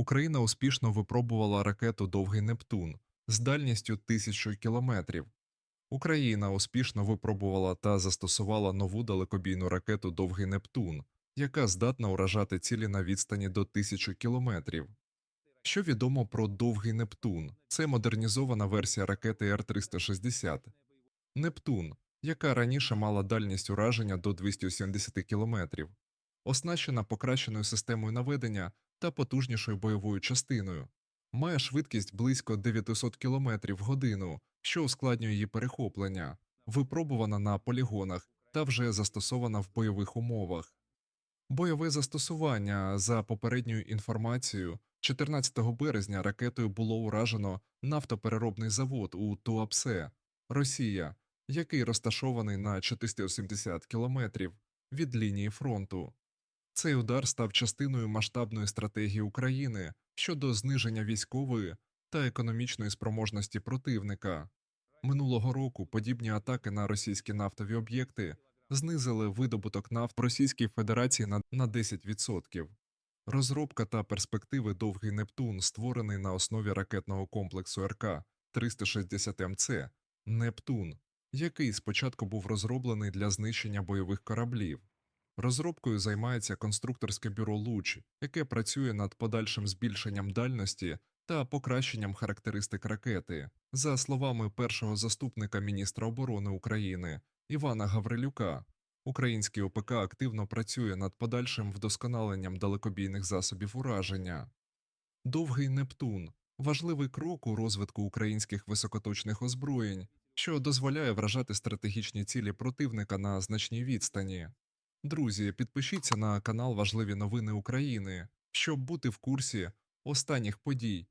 Україна успішно випробувала ракету Довгий Нептун з дальністю 1000 кілометрів. Україна успішно випробувала та застосувала нову далекобійну ракету Довгий Нептун, яка здатна уражати цілі на відстані до 1000 кілометрів. Що відомо про Довгий Нептун? Це модернізована версія ракети Р-360. Нептун, яка раніше мала дальність ураження до 270 кілометрів, оснащена покращеною системою наведення та потужнішою бойовою частиною, має швидкість близько 900 км в годину, що ускладнює її перехоплення, випробувана на полігонах та вже застосована в бойових умовах. Бойове застосування за попередньою інформацією 14 березня ракетою було уражено нафтопереробний завод у Туапсе, Росія, який розташований на 470 кілометрів від лінії фронту. Цей удар став частиною масштабної стратегії України щодо зниження військової та економічної спроможності противника. Минулого року подібні атаки на російські нафтові об'єкти знизили видобуток нафт в Російській Федерації на, на 10%. Розробка та перспективи Довгий Нептун, створений на основі ракетного комплексу РК 360 МЦ Нептун, який спочатку був розроблений для знищення бойових кораблів. Розробкою займається конструкторське бюро Луч, яке працює над подальшим збільшенням дальності та покращенням характеристик ракети. За словами першого заступника міністра оборони України Івана Гаврилюка, український ОПК активно працює над подальшим вдосконаленням далекобійних засобів ураження. Довгий Нептун важливий крок у розвитку українських високоточних озброєнь, що дозволяє вражати стратегічні цілі противника на значній відстані. Друзі, підпишіться на канал Важливі новини України, щоб бути в курсі останніх подій